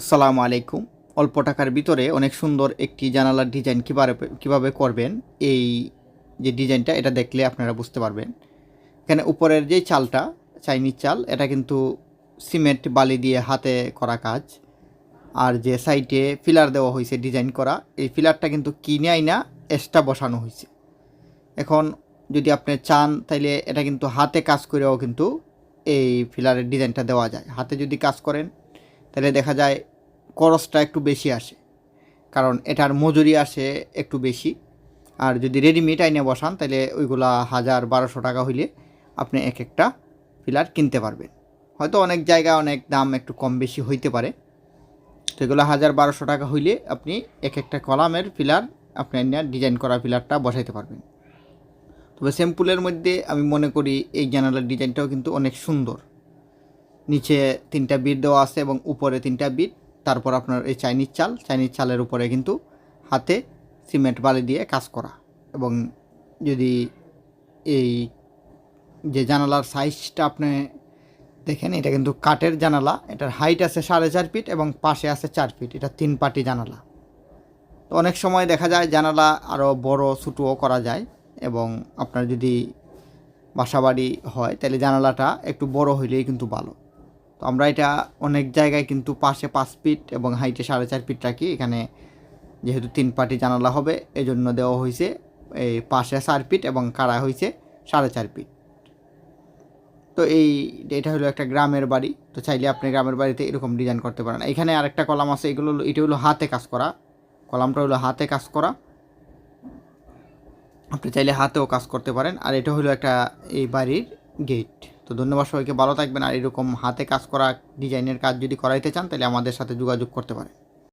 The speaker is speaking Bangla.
আসসালামু আলাইকুম। অল্প টাকার ভিতরে অনেক সুন্দর একটি জানালার ডিজাইন কীভাবে কীভাবে করবেন, এই যে ডিজাইনটা, এটা দেখলে আপনারা বুঝতে পারবেন। এখানে উপরের যে চালটা, চাইনিজ চাল, এটা কিন্তু সিমেন্ট বালি দিয়ে হাতে করা কাজ। আর যে সাইডে ফিলার দেওয়া হয়েছে ডিজাইন করা, এই ফিলারটা কিন্তু কিনে আইনা এক্সট্রা বসানো হয়েছে। এখন যদি আপনি চান, তাইলে এটা কিন্তু হাতে কাজ করেও কিন্তু এই ফিলারের ডিজাইনটা দেওয়া যায়। হাতে যদি কাজ করেন তাহলে দেখা যায় খরচটা একটু বেশি আসে। কারণ এটার মজুরি আসে একটু বেশি। আর যদি রেডিমেড আইনে বসান, তাহলে ওইগুলা হাজার বারোশো টাকা হইলে আপনি এক একটা ফিলার কিনতে পারবেন। হয়তো অনেক জায়গা অনেক দাম একটু কম বেশি হইতে পারে। তো এগুলো হাজার বারোশো টাকা হইলে আপনি এক একটা কলামের ফিলার আপনি ডিজাইন করা ফিলারটা বসাইতে পারবেন। তবে স্যাম্পুলের মধ্যে আমি মনে করি এই জানালার ডিজাইনটাও কিন্তু অনেক সুন্দর। নিচে তিনটা বিট দেওয়া আছে এবং উপরে তিনটা বিট তারপর আপনার এই চাইনিজ চাল, চাইনিজ চালের উপরে কিন্তু হাতে সিমেন্ট বালি দিয়ে কাজ করা। এবং যদি এই যে জানালার সাইজটা আপনি দেখেন, এটা কিন্তু কাঠের জানালা, এটার হাইট আছে সাড়ে চার ফিট এবং পাশে আছে চার ফিট এটা তিন পাটি জানালা। তো অনেক সময় দেখা যায় জানালা আরও বড়, ছোটোও করা যায় এবং আপনার যদি বাসাবাড়ি হয়, তাহলে জানালাটা একটু বড় হইলেই কিন্তু ভালো। তো আমরা এটা অনেক জায়গায় কিন্তু পাশে পাঁচ ফিট এবং হাইটে সাড়ে চার ফিট রাখি। এখানে যেহেতু তিন পাটি জানালা হবে এই জন্য দেওয়া হয়েছে এই পাশে চার ফিট এবং কাড়া হয়েছে সাড়ে চার ফিট। তো এই এটা হলো একটা গ্রামের বাড়ি। তো চাইলে আপনি গ্রামের বাড়িতে এরকম ডিজাইন করতে পারেন। এখানে আরেকটা কলাম আছে, এগুলো হলো এটা হলো হাতে কাজ করা। কলামটা হলো হাতে কাজ করা। আপনি চাইলে হাতেও কাজ করতে পারেন। আর এটা হলো একটা এই বাড়ির গেট তো ধন্যবাদ সবাইকে, ভালো থাকবেন। আর এরকম হাতে কাজ করা ডিজাইনের কাজ যদি করাইতে চান, তাহলে আমাদের সাথে যোগাযোগ করতে পারেন।